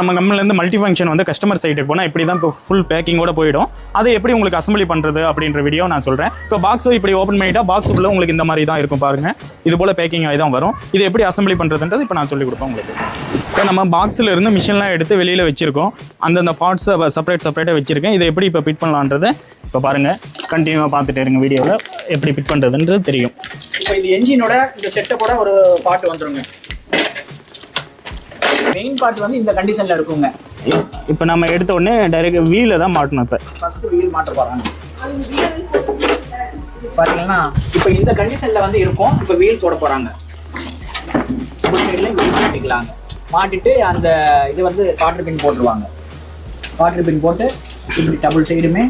நம்ம கம்பெனிலேருந்து multi function வந்து கஸ்டமர் சைட்டுக்கு போனால் இப்படி தான் இப்போ ஃபுல் பேக்கிங்கோட போயிடும். அதை எப்படி உங்களுக்கு அசம்பிளி பண்ணுறது அப்படின்ற வீடியோ நான் சொல்கிறேன் இப்போ பாக்ஸ் இப்படி ஓப்பன் பண்ணிட்டா பாக்ஸுக்குள்ளே உங்களுக்கு இந்த மாதிரி தான் இருக்கும் பாருங்கள் இது போல் பேக்கிங் ஆகி தான் வரும். இது எப்படி அசம்பிளி பண்ணுறதுன்றது இப்போ நான் சொல்லிக் கொடுப்பேன் உங்களுக்கு. இப்போ நம்ம பாக்ஸில் இருந்து மிஷின்லாம் எடுத்து வெளியில் வச்சிருக்கோம். அந்தந்த பார்ட்ஸை செப்பரேட் செப்பரேட்டாக வச்சிருக்கேன். இதை எப்படி இப்போ பிட் பண்ணலான்றதை இப்போ பாருங்கள் கண்டினியூவாக பார்த்துட்டு இருங்க வீடியோவில் எப்படி பிட் பண்ணுறதுன்றது தெரியும். இப்போ இது என்ஜினோட இந்த செட்டப்போட ஒரு பாட்டு வந்துருங்க. மெயின் பார்ட் வந்து இந்த கண்டிஷன்ல இருக்குங்க. இப்போ நம்ம எடுத்த உடனே டைரெக்ட் வீலை தான் மாட்டணும் இப்போ. ஃபர்ஸ்ட் வீல் மாட்ட போறாங்க. பாத்தீங்கன்னா இப்போ இந்த கண்டிஷன்ல வந்து இருக்கும். இப்போ வீல் போட போறாங்க. வீல் மாட்டிக்கலாங்க. மாட்டிட்டு அந்த இது வந்து காற்று பின் போட்டுருவாங்க. காற்று பின் போட்டு இப்படி டபுள் சைடுமே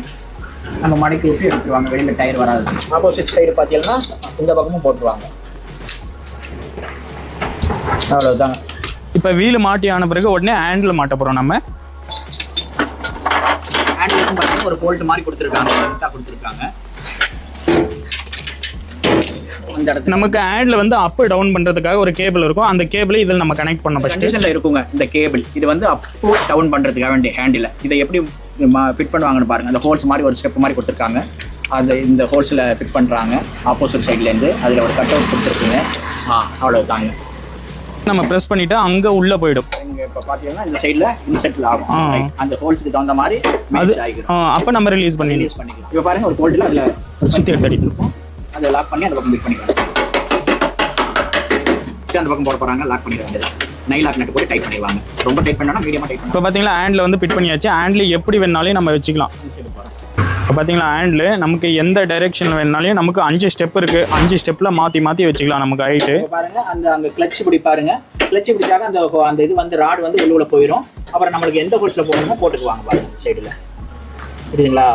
நம்ம மடக்கி விட்டு எடுத்துருவாங்க. வெளியில் டயர் வராது. ஆப்போசிட் சைடு பார்த்தீங்கன்னா இந்த பக்கமும் போட்டுருவாங்க. அவ்வளோதாங்க இப்போ வீல் மாட்டி ஆன பிறகு உடனே ஹேண்டில் மாட்ட போகிறோம் நம்ம. ஹேண்டிலுக்கும் பார்த்தீங்கன்னா ஒரு போல்ட் மாதிரி கொடுத்துருக்காங்க. கொடுத்துருக்காங்க. அந்த இடத்துல நமக்கு ஹேண்டில் வந்து அப் டவுன் பண்ணுறதுக்காக ஒரு கேபிள் இருக்கும். அந்த கேபிளை இதில் நம்ம கனெக்ட் பண்ண கண்டிஷன்ல இருக்குங்க இந்த கேபிள் இது வந்து அப் டவுன் பண்றதுக்காக வேண்டிய ஹேண்டில் இதை எப்படி ஃபிட் பண்ணுவாங்கன்னு பாருங்க. அந்த ஹோல்ஸ் மாதிரி ஒரு ஸ்டெப் மாதிரி கொடுத்துருக்காங்க. அந்த இந்த ஹோல்ஸில் ஃபிட் பண்ணுறாங்க ஆப்போசிட் சைட்லேருந்து அதில் ஒரு கட் அவுட் கொடுத்துருக்குங்க. ஆ அவ்வளோதாங்க நம்ம ப்ரெஸ் பண்ணிட்டா அங்கே உள்ளே போயிடும். இங்கே இப்போ பார்த்தீங்கன்னா இந்த சைடில் இன்செட்டில் ஆகும். அந்த ஹோல்ஸுக்கு தகுந்த மாதிரி அது அப்போ நம்ம ரிலீஸ் பண்ணி ரிலீஸ் பண்ணிக்கலாம். இப்போ பாருங்க ஒரு போல்ட்டில் அதில் எடுத்து இருக்கும் அதை லாக் பண்ணி அந்த பக்கம் ஃபிட் பண்ணிக்கலாம் அந்த பக்கம் போட போகிறாங்க லாக் பண்ணிட வேண்டியது நை லாக் நட்டு போட்டு டைட் பண்ணிடுவாங்க ரொம்ப டைட் டைட் இப்போ பார்த்தீங்கன்னா ஹேண்டில் வந்து ஃபிட் பண்ணியாச்சு. ஹேண்டில் எப்படி வேணாலும் நம்ம வச்சுக்கலாம். இப்போ பார்த்தீங்களா ஹேண்டில் நமக்கு எந்த டைரெக்ஷன் வேணாலும் நமக்கு அஞ்சு ஸ்டெப் இருக்குது அஞ்சு ஸ்டெப்பில் மாற்றி மாற்றி வச்சுக்கலாம் நமக்கு ஹைட்டு பாருங்கள் பாருங்க அந்த அங்க கிளச் இப்படி பாருங்க. கிளச் பிடிச்சாக அந்த அந்த இது வந்து ராடு வந்து வெளியில் போயிடும். அப்புறம் நம்மளுக்கு எந்த ஹோல்ஸ்ல போகணுமோ போட்டுக்குவாங்க பாருங்க சைடுல புரியுதுங்களா?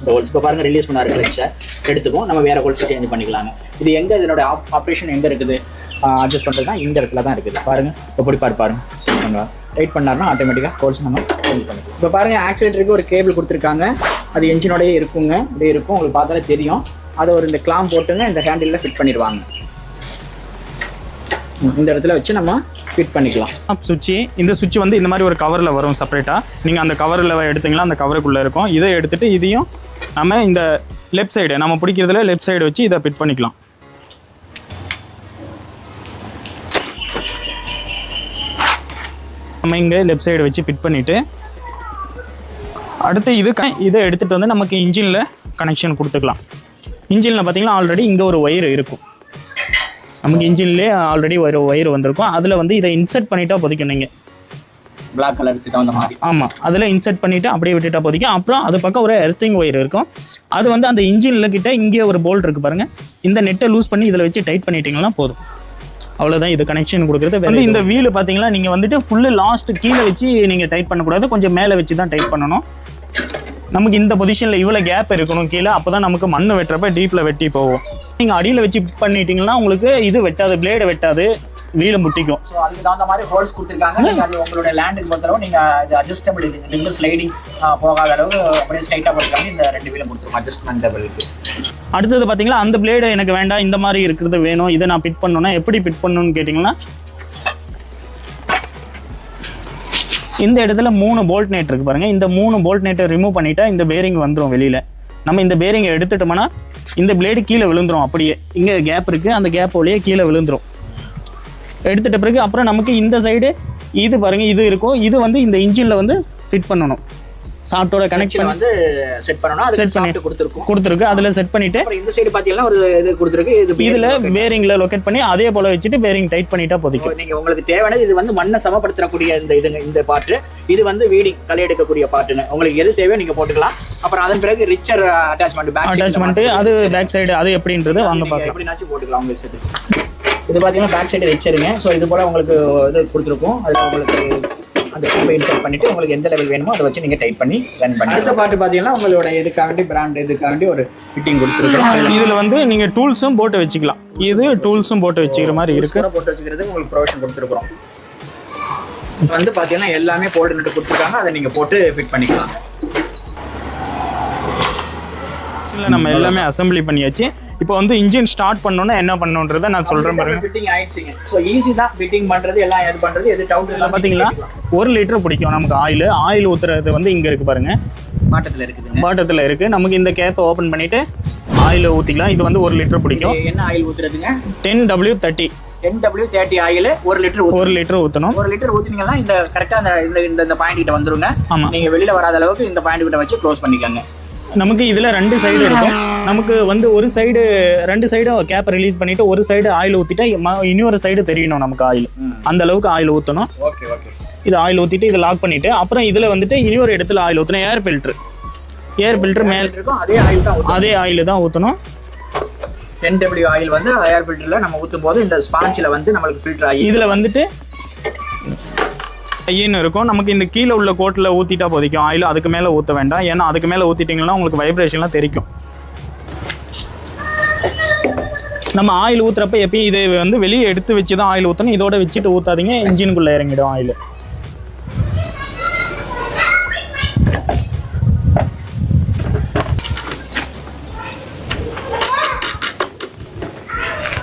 இந்த ஹோல்ஸ் இப்போ பாருங்க ரிலீஸ் பண்ணாரு கிளச்சை எடுத்துக்கும் நம்ம வேற ஹோல்ஸ் சேஞ்ச் பண்ணிக்கலாங்க. இது எங்க இதனோட ஆப்ரேஷன் எங்க இருக்குது? அட்ஜஸ்ட் பண்ணுறதுனா இந்த இடத்துல தான் இருக்குது. பாருங்க இப்போ பாரு பாருங்க. டைட் பண்ணாருன்னா ஆட்டோமேட்டிக்காக ஹோல்ஸ் நம்ம சேஞ்ச் பண்ணிக்கலாம். இப்போ பாருங்க ஆக்சிலேட்டருக்கு ஒரு கேபிள் கொடுத்துருக்காங்க. அது என்ஜினோடயே இருக்குங்க. அப்படியே இருக்கும். உங்களுக்கு பார்த்தாலே தெரியும். அதை ஒரு இந்த கிளாம் போட்டுங்க. இந்த ஹேண்டிலில் ஃபிட் பண்ணிடுவாங்க. இந்த இடத்துல வச்சு நம்ம ஃபிட் பண்ணிக்கலாம். சுவிட்சு இந்த சுவிட்ச் வந்து இந்த மாதிரி ஒரு கவரில் வரும் செப்பரேட்டாக நீங்கள் அந்த கவரில் எடுத்தீங்களா அந்த கவருக்குள்ளே இருக்கும். இதை எடுத்துகிட்டு இதையும் நம்ம இந்த லெஃப்ட் சைடு நம்ம பிடிக்கிறதுல லெஃப்ட் சைடு வச்சு இதை ஃபிட் பண்ணிக்கலாம். நம்ம இங்கே லெஃப்ட் சைடு வச்சு ஃபிட் பண்ணிவிட்டு அடுத்து இது க- இதை எடுத்துகிட்டு வந்து நமக்கு இன்ஜினில் கனெக்ஷன் கொடுத்துக்கலாம். இன்ஜினில் பார்த்தீங்கன்னா ஆல்ரெடி இங்கே ஒரு ஒயர் இருக்கும். நமக்கு இன்ஜின்லேயே ஆல்ரெடி ஒரு ஒயர் வந்திருக்கும். அதில் வந்து இதை இன்சர்ட் பண்ணிட்டா போதிக்கும் நீங்கள் பிளாக் கலருக்கு தகுந்த மாதிரி. ஆமாம் அதில் இன்சர்ட் பண்ணிவிட்டு அப்படியே விட்டுட்டா போதிக்கும். அப்புறம் அது பக்கம் ஒரு எர்த்திங் ஒயர் இருக்கும். அது வந்து அந்த இன்ஜினில் கிட்ட இங்கே ஒரு போல்ட் இருக்குது பாருங்கள் இந்த நெட்டை லூஸ் பண்ணி இதில் வச்சு டைட் பண்ணிட்டீங்கன்னா போதும். அவ்வளோதான் இது கனெக்ஷன் கொடுக்குறது வந்து இந்த வீல் பார்த்தீங்கன்னா நீங்கள் வந்துட்டு ஃபுல்லு லாஸ்ட் கீழே வச்சு நீங்கள் டைட் பண்ணக்கூடாது. கொஞ்சம் மேலே வச்சு தான் டைட் பண்ணணும். நமக்கு இந்த பொசிஷனில் இவ்வளோ கேப் இருக்கணும் கீழே அப்போ தான் நமக்கு மண் வெட்டுறப்ப டீப்பில் வெட்டி போகும். நீங்கள் அடியில் வச்சு பண்ணிட்டீங்கன்னா உங்களுக்கு இது வெட்டாது பிளேடை வெட்டாது வீலை முட்டிக்கும். ஸோ அதுக்கு தகுந்த மாதிரி ஹோல்ஸ் கொடுத்துருக்காங்க. நீங்கள் அது உங்களோட லேண்டுக்கு பொறுத்தளவு நீங்கள் இது அட்ஜஸ்டபிள் இது. ரிங்கிள் ஸ்லைடிங் போகாத அளவு அப்படியே ஸ்ட்ரைட்டாக போட்டுருக்காங்க இந்த ரெண்டு வீலும் கொடுத்துருக்கோம் அட்ஜஸ்ட்மெண்டபிளுக்கு அடுத்தது பார்த்தீங்களா அந்த பிளேடு எனக்கு வேண்டாம் இந்த மாதிரி இருக்கிறது வேணும் இதை நான் பிட் பண்ணணும்னா எப்படி பிட் பண்ணணும்னு கேட்டிங்கன்னா இந்த இடத்துல மூணு போல்ட் நெட் இருக்கு பாருங்க. இந்த மூணு போல்ட் நெட்டை ரிமூவ் பண்ணிட்டா இந்த பேரிங் வந்துடும் வெளியில. நம்ம இந்த பேரிங்கை எடுத்துட்டோம்னா இந்த பிளேடு கீழே விழுந்துரும். அப்படியே இங்கே கேப் இருக்கு. அந்த கேப் வழியே கீழே விழுந்துரும். எடுத்துட்ட பிறகு அப்புறம் நமக்கு இந்த சைடு இது பாருங்க இது இருக்கும். இது வந்து இந்த இன்ஜினில் வந்து ஃபிட் பண்ணணும். சாஃப்ட்டோட கனெக்ட் கனெக்ஷன் பண்ணி வந்து செட் Set அதுக்கு பண்ணி- கொடுத்துருக்கோம். கொடுத்துருக்கு. அதில் செட் பண்ணிட்டு இந்த சைடு பார்த்தீங்கன்னா ஒரு இது கொடுத்துருக்கு. இது இதுல பேரிங்ல லொகேட் பண்ணி அதே போல வச்சுட்டு பேரிங் டைட் பண்ணிட்டா போதிக்கும். location. நீங்க உங்களுக்கு தேவையானது இது வந்து மண்ணை சமப்படுத்தக்கூடிய இந்த இதுங்க இந்த பாட்டு இது வந்து வீடிங் எடுக்கக்கூடிய பாட்டுங்க உங்களுக்கு எது தேவையோ நீங்க போட்டுக்கலாம். அப்புறம் அதன் பிறகு ரிச்சர் அட்டாச்மெண்ட் பேக் அட்டாச்மெண்ட் அது பேக் சைடு அது எப்படின்றது வாங்க பார்க்கலாம் எப்படினாச்சும் போட்டுக்கலாம் உங்க இஷ்டத்துக்கு. இது பார்த்தீங்கன்னா பேக் சைடு வச்சிருங்க. ஸோ இது போல உங்களுக்கு இது கொடுத்துருக்கும். அதில் உங்களுக்கு அந்த டியூப்பை இன்சர்ட் பண்ணிட்டு உங்களுக்கு எந்த லெவல் வேணுமோ அதை வச்சு நீங்க டைட் பண்ணி ரன் பண்ணி அடுத்த பாட்டு பார்த்தீங்கன்னா உங்களோட இதுக்காண்டி பிராண்ட் இதுக்காண்டி ஒரு ஃபிட்டிங் கொடுத்துருக்கோம். இதுல வந்து நீங்க டூல்ஸும் போட்டு வச்சுக்கலாம். இது டூல்ஸும் போட்டு வச்சுக்கிற மாதிரி இருக்கு. கூட போட்டு வச்சுக்கிறதுக்கு உங்களுக்கு ப்ரொவிஷன் கொடுத்துருக்குறோம். வந்து பார்த்தீங்கன்னா எல்லாமே போல்டு நட்டு கொடுத்துருக்காங்க. அதை நீங்க போட்டு ஃபிட் பண்ணிக்கலாம். இதுல நம்ம எல்லாமே அசெம்பிளி பண்ணியாச்சு. இப்போ வந்து இன்ஜின் ஸ்டார்ட் பண்ணோன்னா என்ன பண்ணணுன்றதை நான் சொல்கிறேன் பாருங்க. ஃபிட்டிங் ஆயிடுச்சுங்க. ஸோ ஈஸி தான் ஃபிட்டிங் பண்றது எல்லாம் இது பண்றது எது டவுட் எல்லாம் பார்த்தீங்களா ஒரு லிட்டர் பிடிக்கும் நமக்கு ஆயில் ஆயில் ஊற்றுறது வந்து இங்கே இருக்குது பாருங்க. மாட்டத்துல இருக்குதுங்க. பாட்டத்தில் இருக்குது நமக்கு இந்த கேப்பை ஓப்பன் பண்ணிவிட்டு ஆயில் ஊற்றிக்கலாம் இது வந்து ஒரு லிட்டர் பிடிக்கும். என்ன oil ஊத்துறதுங்க? Ten W thirty ten W thirty oil ஒரு லிட்டர் ஊத்து ஒரு லிட்டர் ஊற்றணும் ஒரு லிட்டர் ஊத்துனீங்கன்னா இந்த கரெக்டா அந்த இந்த இந்த பாயிண்ட் கிட்ட வந்துருங்க. ஆமாம் நீங்க வெளியில வராத அளவுக்கு இந்த பாயிண்ட் கிட்ட வச்சு க்ளோஸ் பண்ணிக்கோங்க. நமக்கு இதில் ரெண்டு சைடு இருக்கும். நமக்கு வந்து ஒரு சைடு ரெண்டு சைடும் கேப்பை ரிலீஸ் பண்ணிவிட்டு ஒரு சைடு ஆயில் ஊற்றிட்டா இன்னொரு சைடு தெரியணும் நமக்கு ஆயில் அந்த அளவுக்கு ஆயில் ஊற்றணும் ஓகே ஓகே இது ஆயில் ஊற்றிட்டு இதை லாக் பண்ணிவிட்டு அப்புறம் இதில் வந்துட்டு இன்னொரு இடத்துல ஆயில் ஊற்றணும் ஏர் ஃபில்ட்ரு ஏர் ஃபில்ட்ரு மேல் இருக்கும் அதே ஆயில் தான் ஊற்றணும் அதே ஆயில் தான் ஊற்றணும் டென் டபிள்யூ ஆயில் வந்து ஏர் ஃபில்டர்ல நம்ம ஊத்தும் போது இந்த ஸ்பாஞ்சில் வந்து நம்மளுக்கு ஃபில்டர் ஆகி இதில் வந்துட்டு ஐயின்னு இருக்கும். நமக்கு இந்த கீழே உள்ள கோட்டில் ஊற்றிட்டா போதிக்கும் ஆயில் அதுக்கு மேலே ஊற்ற வேண்டாம். ஏன்னா அதுக்கு மேலே ஊற்றிட்டிங்கன்னா உங்களுக்கு வைப்ரேஷன்லாம் தெரிக்கும். நம்ம ஆயில் ஊற்றுறப்ப எப்பயும் இது வந்து வெளியே எடுத்து வச்சு தான் ஆயில் ஊற்றணும் இதோட வச்சுட்டு ஊற்றாதீங்க இன்ஜினுக்குள்ளே இறங்கிடும் ஆயில்.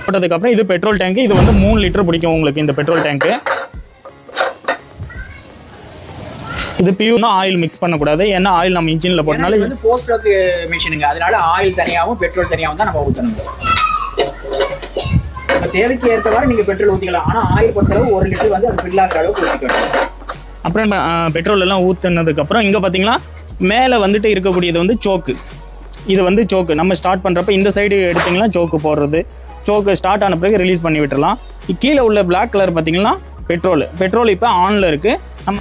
போட்டதுக்கப்புறம் இது பெட்ரோல் டேங்க் இது வந்து மூணு லிட்டர் பிடிக்கும் உங்களுக்கு இந்த பெட்ரோல் டேங்க்கு இது பியூனா ஆயில் மிக்ஸ் பண்ணக்கூடாது. ஏன்னா ஆயில் நம்ம இன்ஜினில் போட்டனால இது வந்து போஸ்ட் மிஷினுங்க அதனால ஆயில் தனியாகவும் பெட்ரோல் தனியாகவும் தான் நம்ம ஊற்றணும் தேவைக்கு ஏற்றவாறு நீங்க பெட்ரோல் ஊற்றிக்கலாம் ஆனா ஆயில் பொறுத்தளவு ஒரு லிட்டர் வந்து அது ஃபில் ஆகிற அளவுக்கு ஊற்றிக்கணும் அப்புறம் பெட்ரோல் எல்லாம் ஊற்றுனதுக்கப்புறம் இங்கே பார்த்தீங்கன்னா மேலே வந்துட்டு இருக்கக்கூடியது வந்து சோக்கு இது வந்து சோக்கு நம்ம ஸ்டார்ட் பண்ணுறப்ப இந்த சைடு எடுத்திங்கன்னா சோக்கு போடுறது. சோக்கு ஸ்டார்ட் ஆன பிறகு ரிலீஸ் பண்ணி விட்டுறலாம். கீழே உள்ள Black கலர் பார்த்தீங்கன்னா பெட்ரோல் பெட்ரோல் இப்போ ஆனில் இருக்குது நம்ம